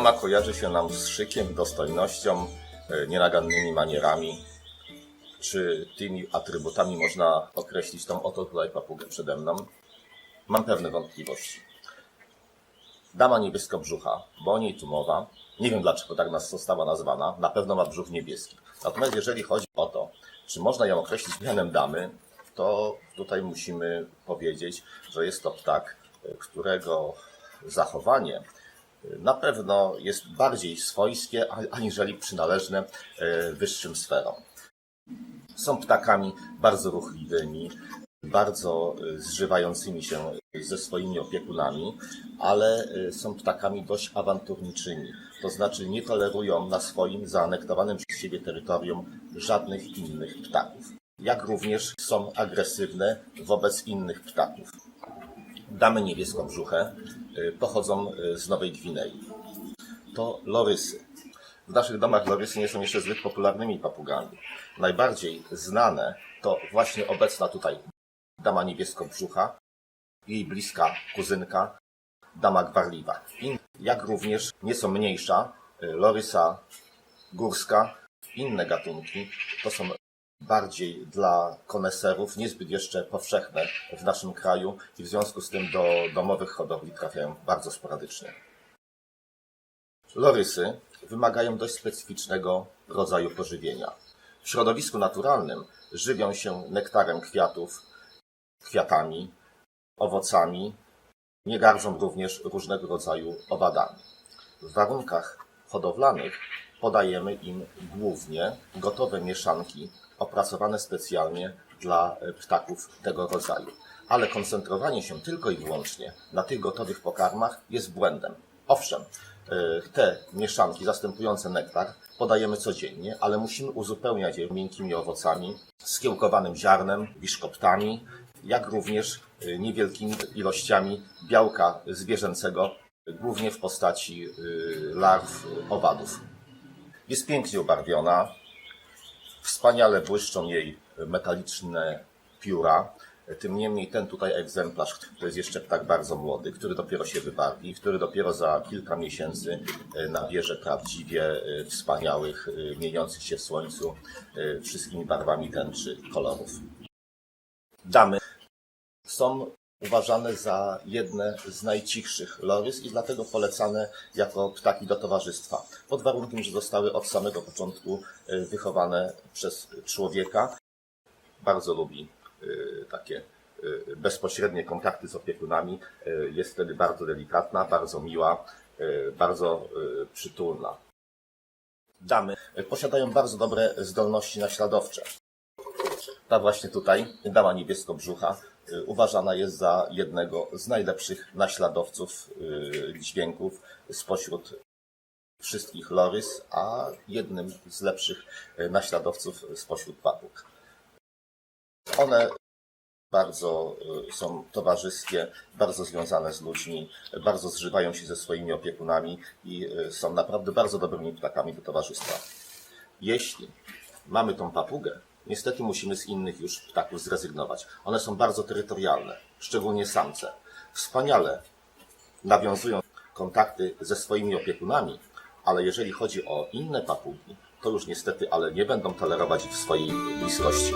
kojarzy się nam z szykiem, dostojnością, e, nienagannymi manierami. Czy tymi atrybutami można określić tą oto tutaj papugę przede mną? Mam pewne wątpliwości. Dama niebieskobrzucha, bo o niej tu mowa. Nie wiem dlaczego tak nas została nazwana. Na pewno ma brzuch niebieski. Natomiast jeżeli chodzi o to, czy można ją określić mianem damy, to tutaj musimy powiedzieć, że jest to ptak, y, którego zachowanie na pewno jest bardziej swojskie, aniżeli przynależne y, wyższym sferom. Są ptakami bardzo ruchliwymi, bardzo y, zżywającymi się ze swoimi opiekunami, ale y, są ptakami dość awanturniczymi. To znaczy nie tolerują na swoim zaanektowanym przez siebie terytorium żadnych innych ptaków. Jak również są agresywne wobec innych ptaków. Damy niebieskobrzuche y, pochodzą y, z Nowej Gwinei. To lorysy. W naszych domach lorysy nie są jeszcze zbyt popularnymi papugami. Najbardziej znane to właśnie obecna tutaj dama niebieskobrzucha, jej bliska kuzynka, dama gwarliwa. Jak również nieco mniejsza, y, lorysa górska, inne gatunki, to są bardziej dla koneserów, niezbyt jeszcze powszechne w naszym kraju i w związku z tym do domowych hodowli trafiają bardzo sporadycznie. Lorysy wymagają dość specyficznego rodzaju pożywienia. W środowisku naturalnym żywią się nektarem kwiatów, kwiatami, owocami, nie gardzą również różnego rodzaju owadami. W warunkach hodowlanych podajemy im głównie gotowe mieszanki opracowane specjalnie dla e, ptaków tego rodzaju. Ale koncentrowanie się tylko i wyłącznie na tych gotowych pokarmach jest błędem. Owszem, e, te mieszanki zastępujące nektar podajemy codziennie, ale musimy uzupełniać je miękkimi owocami, skiełkowanym ziarnem, biszkoptami, jak również y, niewielkimi ilościami białka zwierzęcego, głównie w postaci y, larw owadów. Jest pięknie ubarwiona, wspaniale błyszczą jej metaliczne pióra. Tym niemniej ten tutaj egzemplarz to jest jeszcze ptak bardzo młody, który dopiero się wybarwi, który dopiero za kilka miesięcy y, nabierze prawdziwie y, wspaniałych, mieniących się w słońcu wszystkimi barwami tęczy kolorów. Damy są uważane za jedne z najcichszych lorys i dlatego polecane jako ptaki do towarzystwa. Pod warunkiem, że zostały od samego początku y, wychowane przez człowieka. Bardzo lubi y, takie y, bezpośrednie kontakty z opiekunami. Jest wtedy bardzo delikatna, bardzo miła, bardzo przytulna. Damy posiadają bardzo dobre zdolności naśladowcze. Ta właśnie tutaj, dama niebieskobrzucha, y, uważana jest za jednego z najlepszych naśladowców y, dźwięków spośród wszystkich lorys, a jednym z lepszych y, naśladowców spośród papug. One bardzo są towarzyskie, bardzo związane z ludźmi, bardzo zżywają się ze swoimi opiekunami i są naprawdę bardzo dobrymi ptakami do towarzystwa. Jeśli mamy tą papugę, niestety musimy z innych już ptaków zrezygnować. One są bardzo terytorialne, szczególnie samce. Wspaniale nawiązują kontakty ze swoimi opiekunami, ale jeżeli chodzi o inne papugi, to już niestety, ale nie będą tolerować ich w swojej bliskości.